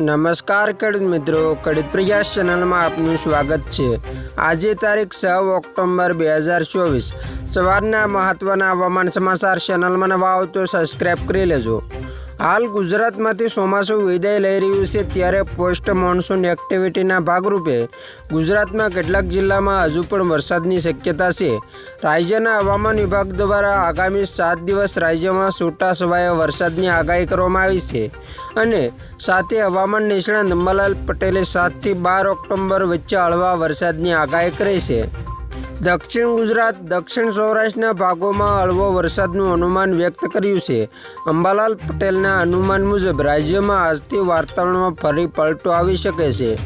નમસ્કાર ખેડૂત મિત્રો, ખેડૂત પ્રયાસ ચેનલમાં આપનું સ્વાગત છે. આજે તારીખ છ ઓક્ટોબર બે હજાર ચોવીસ. સવારના મહત્ત્વના હવામાન સમાચાર ચેનલમાં નવા આવો તો સબસ્ક્રાઈબ કરી લેજો. હાલ ગુજરાતમાંથી ચોમાસું વિદાય લઈ રહ્યું છે ત્યારે પોસ્ટ મોન્સૂન એક્ટિવિટીના ભાગરૂપે ગુજરાતમાં કેટલાક જિલ્લામાં હજુ પણ વરસાદની શક્યતા છે. રાજ્યના હવામાન વિભાગ દ્વારા આગામી સાત દિવસ રાજ્યમાં છૂટા છવાયા વરસાદની આગાહી કરવામાં આવી છે અને સાથે હવામાન નિષ્ણાત અંબાલાલ પટેલે સાતથી બાર ઓક્ટોબર વચ્ચે હળવા વરસાદની આગાહી કરી છે. દક્ષિણ ગુજરાત, દક્ષિણ સૌરાષ્ટ્રના ભાગોમાં હળવો વરસાદનું અનુમાન વ્યક્ત કર્યું છે. અંબાલાલ પટેલના અનુમાન મુજબ, રાજ્યમાં આજથી વાતાવરણમાં ફરી પલટો આવી શકે છે.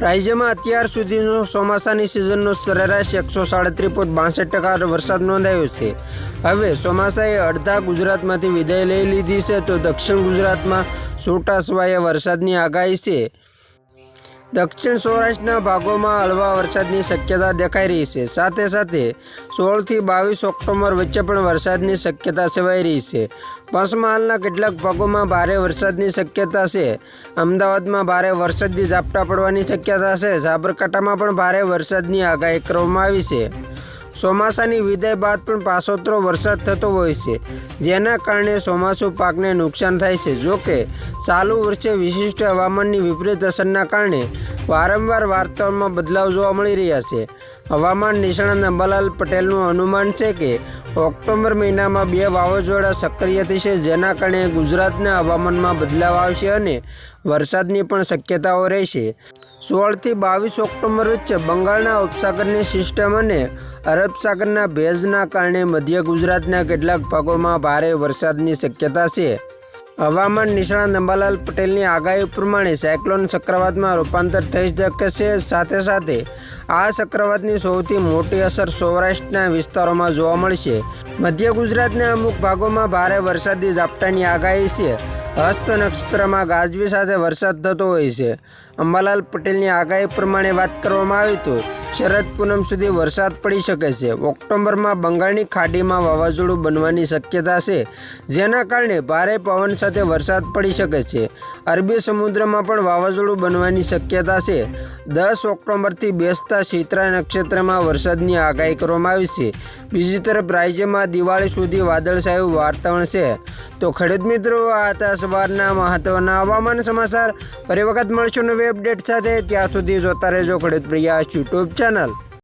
રાજ્યમાં અત્યાર સુધીનો ચોમાસાની સિઝનનો સરેરાશ એકસો સાડત્રીસ પોઈન્ટ બાસઠ ટકા વરસાદ નોંધાયો છે. હવે ચોમાસાએ અડધા ગુજરાતમાંથી વિદાય લઈ લીધી છે, તો દક્ષિણ ગુજરાતમાં છૂટાછવાયા વરસાદની આગાહી છે. દક્ષિણ સૌરાષ્ટ્રના ભાગોમાં હળવા વરસાદની શક્યતા દેખાઈ રહી છે. સાથે સાથે સોળથી બાવીસ ઓક્ટોબર વચ્ચે પણ વરસાદની શક્યતા સેવાઈ રહી છે. પંચમહાલના કેટલાક ભાગોમાં ભારે વરસાદની શક્યતા છે. અમદાવાદમાં ભારે વરસાદી ઝાપટા પડવાની શક્યતા છે. સાબરકાંઠામાં પણ ભારે વરસાદની આગાહી કરવામાં આવી છે. ચોમાસાની વિદાય બાદ પણ પાછોતરો વરસાદ થતો હોય છે, જેના કારણે ચોમાસું પાકને નુકસાન થાય છે. જોકે ચાલુ વર્ષે વિશિષ્ટ હવામાનની વિપરીત અસરના કારણે વારંવાર વાતાવરણમાં બદલાવ જોવા મળી રહ્યા છે. હવામાન નિષ્ણાત અંબાલાલ પટેલનું અનુમાન છે કે ઓક્ટોબર મહિનામાં બે વાવાઝોડા સક્રિય થશે, જેના કારણે ગુજરાતના હવામાનમાં બદલાવ આવશે અને વરસાદની પણ શક્યતાઓ રહેશે. સોળથી બાવીસ ઓક્ટોબર વચ્ચે બંગાળના ઉપસાગરની સિસ્ટમ અને અરબ સાગરના ભેજના કારણે મધ્ય ગુજરાતના કેટલાક ભાગોમાં ભારે વરસાદની શક્યતા છે. હવામાન નિષ્ણાત અંબાલાલ પટેલની આગાહી પ્રમાણે સાયક્લોન ચક્રવાતમાં રૂપાંતર થઈ શકે સાથે સાથે આ ચક્રવાતની સૌથી મોટી અસર સૌરાષ્ટ્રના વિસ્તારોમાં જોવા મળશે. મધ્ય ગુજરાતના અમુક ભાગોમાં ભારે વરસાદી ઝાપટાની આગાહી છે. હસ્ત નક્ષત્રમાં ગાજવી સાથે વરસાદ થતો હોય છે. અંબાલાલ પટેલની આગાહી પ્રમાણે વાત કરવામાં આવે તો શરદ પૂનમ સુધી વરસાદ પડી શકે છે. ઓક્ટોબરમાં બંગાળની ખાડીમાં વાવાઝોડું બનવાની શક્યતા છે, જેના કારણે ભારે પવન સાથે વરસાદ પડી શકે છે. અરબી સમુદ્રમાં પણ વાવાઝોડું બનવાની શક્યતા છે. દસ ઓક્ટોબરથી બેસતા શિત્રા નક્ષત્રમાં વરસાદની આગાહી કરવામાં આવી છે. બીજી તરફ રાજ્યમાં દિવાળી સુધી વાદળછાયું વાતાવરણ છે. તો ખેડૂત મિત્રો, આ હતા સવારના મહત્વના હવામાન સમાચાર. ફરી વખત મળશું નવી અપડેટ સાથે. ત્યાં સુધી જોતા રહેજો ખેડૂત પ્રયાસ યુટ્યુબ চ্যানেল।